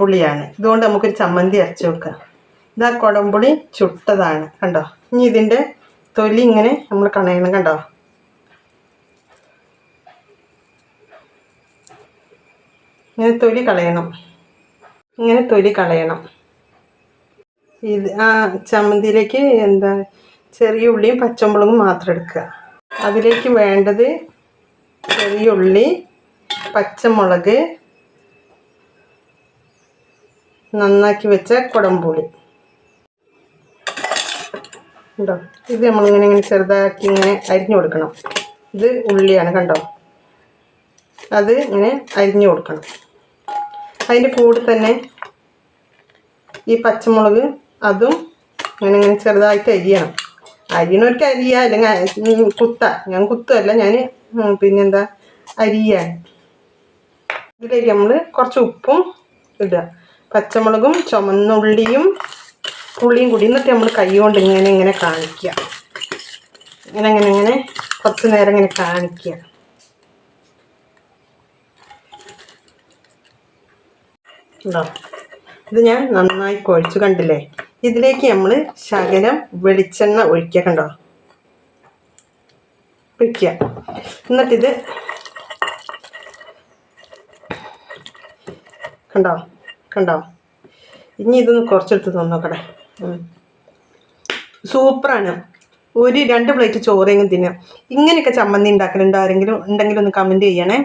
പുളിയാണ് ഇതുകൊണ്ട് നമുക്കൊരു ചമ്മന്തി അരച്ച് വെക്കാം. ഇതാ കുടംപുളി ചുട്ടതാണ് കണ്ടോ? ഇനി ഇതിന്റെ തൊലി ഇങ്ങനെ നമ്മൾ കണയണം കണ്ടോ? ഇങ്ങനെ തൊലി കളയണം. ഇങ്ങനെ തൊലി കളയണം. ഇത് ആ ചമ്മന്തിയിലേക്ക് എന്താ ചെറിയ ഉള്ളിയും പച്ചമുളകും മാത്രം എടുക്കുക. അതിലേക്ക് വേണ്ടത് ചെറിയ ഉള്ളി പച്ചമുളക് നന്നാക്കി വെച്ച കുടംപുളി. കണ്ടോ? ഇത് നമ്മളിങ്ങനെ ഇങ്ങനെ ചെറുതാക്കി ഇങ്ങനെ അരിഞ്ഞു കൊടുക്കണം. ഇത് ഉള്ളിയാണ് കണ്ടോ? അത് ഇങ്ങനെ അരിഞ്ഞു കൊടുക്കണം. അതിന്റെ കൂടെ തന്നെ ഈ പച്ചമുളക് അതും ഇങ്ങനെ ഇങ്ങനെ ചെറുതായിട്ട് അരിയണം. അരിയണവർക്ക് അരിയ അല്ലെങ്കിൽ കുത്ത. ഞാൻ കുത്തല്ല ഞാൻ പിന്നെന്താ? അരിയാണ്. ഇതിലേക്ക് നമ്മൾ കുറച്ച് ഉപ്പും ഇടുക. പച്ചമുളകും ചുമന്നുള്ളിയും ഉള്ളിയും കൂടി എന്നിട്ട് നമ്മൾ കൈ കൊണ്ട് ഇങ്ങനെ ഇങ്ങനെ കാണിക്കുക. ഇങ്ങനെ ഇങ്ങനെ ഇങ്ങനെ കുറച്ച് നേരം ഇങ്ങനെ കാണിക്കുക. ഉണ്ടോ ഇത് ഞാൻ നന്നായി കുഴച്ചു കണ്ടില്ലേ? ഇതിലേക്ക് നമ്മൾ ശകലം വെളിച്ചെണ്ണ ഒഴിക്കുക കണ്ടോ? ഒഴിക്കുക. എന്നിട്ടിത് കണ്ടോ? കണ്ടോ? ഇനി ഇതൊന്ന് കുറച്ചെടുത്ത് തന്നോക്കടെ സൂപ്പറാണ്. ഒരു രണ്ട് പ്ലേറ്റ് ചോറെങ്കിലും തിന്നാം. ഇങ്ങനെയൊക്കെ ചമ്മന്തി ഉണ്ടാക്കലുണ്ടോ? ആരെങ്കിലും ഉണ്ടെങ്കിൽ ഒന്ന് കമന്റ് ചെയ്യണേ.